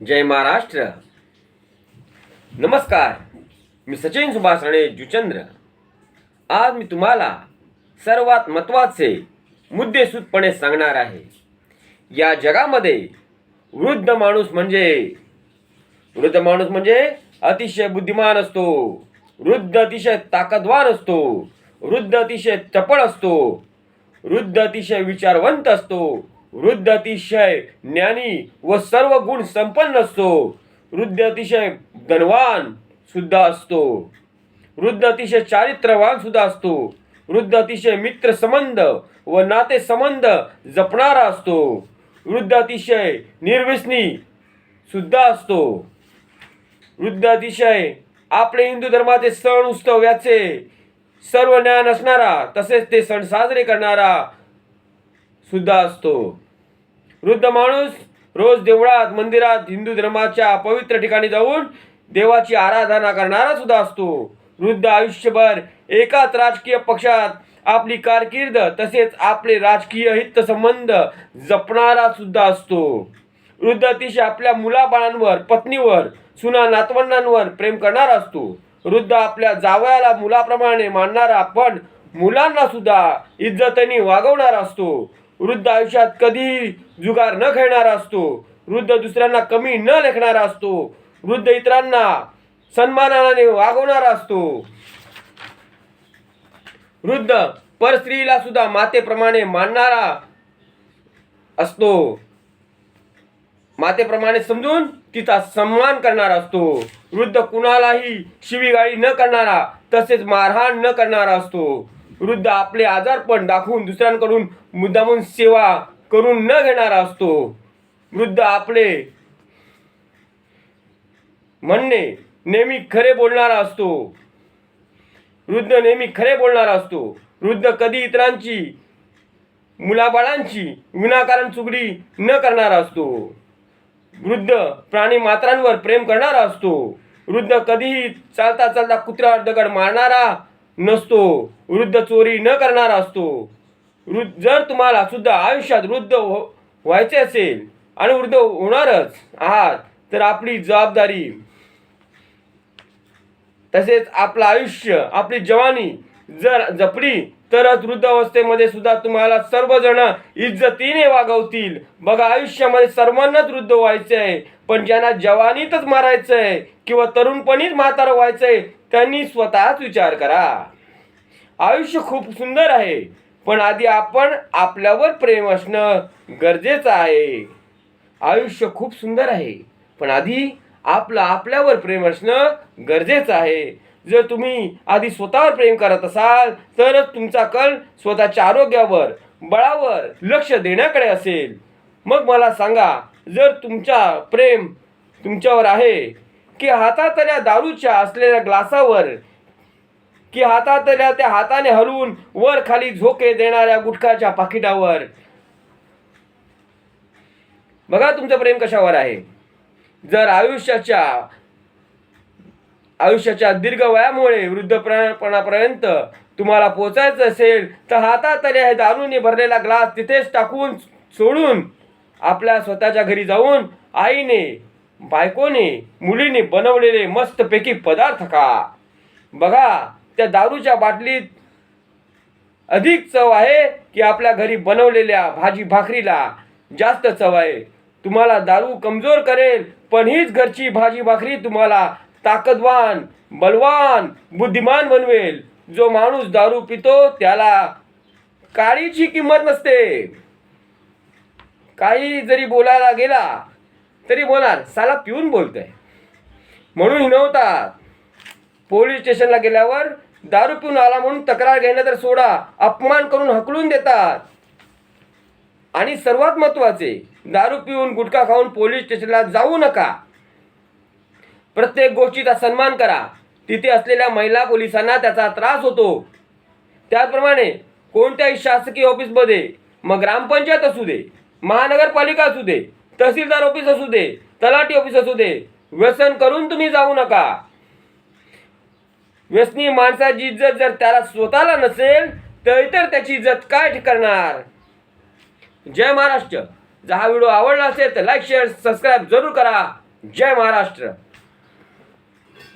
जय महाराष्ट्र. नमस्कार. मी सचिन सुभाष राणे जुचंद्र. आज मी तुम्हाला सर्वात महत्त्वाचे मुद्देसूदपणे सांगणार आहे. या जगामध्ये वृद्ध माणूस म्हणजे वृद्ध माणूस म्हणजे अतिशय बुद्धिमान असतो वृद्ध अतिशय ताकदवान असतो वृद्ध अतिशय चपळ असतो वृद्ध अतिशय विचारवंत असतो वृद्ध अतिशय ज्ञानी व सर्व गुण संपन्न असतो. वृद्ध अतिशय धनवान सुद्धा असतो. वृद्ध अतिशय चारित्र्यवान सुद्धा असतो. वृद्ध अतिशय मित्र संबंध व नाते संबंध जपणारा असतो. वृद्ध अतिशय निर्व्यसनी सुद्धा असतो. वृद्ध अतिशय आपले हिंदू धर्माचे सण उत्सव याचे सर्व ज्ञान असणारा तसेच ते सण साजरे करणारा सुद्धा असतो. वृद्ध माणूस रोज देवळात मंदिरात हिंदू धर्माच्या पवित्र ठिकाणी जाऊन देवाची आराधना करणारा सुद्धा असतो. वृद्ध आयुष्यभर एकाच राजकीय पक्षात आपली कारकीर्द तसेच आपले राजकीय हितसंबंध जपणारा सुद्धा असतो. वृद्ध अतिशय आपल्या मुलाबाळांवर पत्नीवर सुना नातवंडांवर प्रेम करणारा असतो. वृद्ध आपल्या जावयाला मुलाप्रमाणे मानणारा पण मुलांना सुद्धा इज्जतीने वागवणारा असतो. वृद्ध आयुष्यात कधीही जुगार न खेळणारा असतो. वृद्ध दुसऱ्यांना कमी न लेखणारा असतो. वृद्ध इतरांना सन्मानाने वागवणारा असतो. वृद्ध परस्त्रीला सुद्धा मातेप्रमाणे मानणारा असतो. मातेप्रमाणे समजून तिचा सन्मान करणारा असतो. वृद्ध कुणालाही शिवीगाळी न करणारा तसेच मारहाण न करणारा असतो. वृद्ध आपले आजारपण दाखवून दुसऱ्यांकडून मुद्दामून सेवा करून न घेणारा असतो. वृद्ध आपले म्हणणे नेहमी खरे बोलणारा असतो. वृद्ध नेहमी खरे बोलणारा असतो. वृद्ध कधी इतरांची मुलाबाळांची विनाकारण चुगडी न करणारा असतो. वृद्ध प्राणी मात्रांवर प्रेम करणारा असतो. वृद्ध कधीही चालता चालता कुत्र्यावर दगड मारणारा नसतो. वृद्ध चोरी न करणारा असतो. वृद्ध जर तुम्हाला सुद्धा आयुष्यात वृद्ध हो- व्हायचे असेल आणि वृद्ध होणारच आहात तर आपली जबाबदारी तसेच आपलं आयुष्य आपली जवानी जर जपली तरच वृद्धावस्थेमध्ये सुद्धा तुम्हाला सर्वजण इज्जतीने वागवतील. बघा आयुष्यामध्ये सर्वांनाच वृद्ध व्हायचं आहे पण ज्यांना जवानीतच मारायचं आहे किंवा तरुणपणीच म्हातारं व्हायचं आहे त्यांनी स्वतःच विचार करा. आयुष्य खूप सुंदर आहे पण आधी आपण आपल्यावर प्रेम असणं गरजेचं आहे. आयुष्य खूप सुंदर आहे पण आधी आपलं आपल्यावर प्रेम असणं गरजेचं आहे. जर तुम्ही आधी स्वतःवर प्रेम करत असाल तरच तुमचा कल स्वतःच्या आरोग्यावर बळावर लक्ष देण्याकडे असेल. मग मला सांगा जर तुमचा प्रेम तुमच्यावर आहे की हातातल्या दारूच्या असलेल्या ग्लासावर की हातातल्या त्या हाताने हलवून वर खाली झोके देणाऱ्या गुटखाच्या पाकिटावर. बघा तुमचं प्रेम कशावर आहे. जर आयुष्याच्या आयुष्याच्या दीर्घ वयामुळे वृद्धपणापर्यंत तुम्हाला पोचायचं असेल तर हातातरी हे दारूने भरलेला ग्लास तिथेच टाकून सोडून आपल्या स्वतःच्या घरी जाऊन आईने बायकोने मुलीने बनवलेले मस्तपैकी पदार्थ खा. बघा त्या दारूच्या बाटलीत अधिक चव आहे की आपल्या घरी बनवलेल्या भाजी भाकरीला जास्त चव आहे. तुम्हाला दारू कमजोर करेल पण हीच घरची भाजी भाकरी तुम्हाला ताकदवान बलवान बुद्धिमान बनवेल. जो माणूस दारू पितो त्याला काळीची किंमत नसते. काही जरी बोलायला गेला तरी बोलणार साला पिऊन बोलतोय. म्हणून हिनवतात पोलीस स्टेशनला गेल्यावर दारू पिऊन आला म्हणून तक्रार घेणं तर सोडा अपमान करून हकलून देतात. आणि सर्वात महत्त्वाचे दारू पिऊन गुटखा खाऊन पोलीस स्टेशनला जाऊ नका. प्रत्येक गोष्टीचा सन्मान करा. तिथे असलेल्या महिला पोलिसांना त्याचा त्रास होतो. त्याचप्रमाणे कोणत्याही शासकीय ऑफिसमध्ये मग ग्रामपंचायत असू दे महानगरपालिका असू दे तहसीलदार ऑफिस असू दे तलाठी ऑफिस असू दे व्यसन करून तुम्ही जाऊ नका. व्यसनी माणसाची इज्जत जर त्याला स्वतःला नसेल तर इतर त्याची इज्जत काय करणार? जय महाराष्ट्र. जर हा व्हिडिओ आवडला असेल तर लाईक शेअर सबस्क्राईब जरूर करा. जय महाराष्ट्र.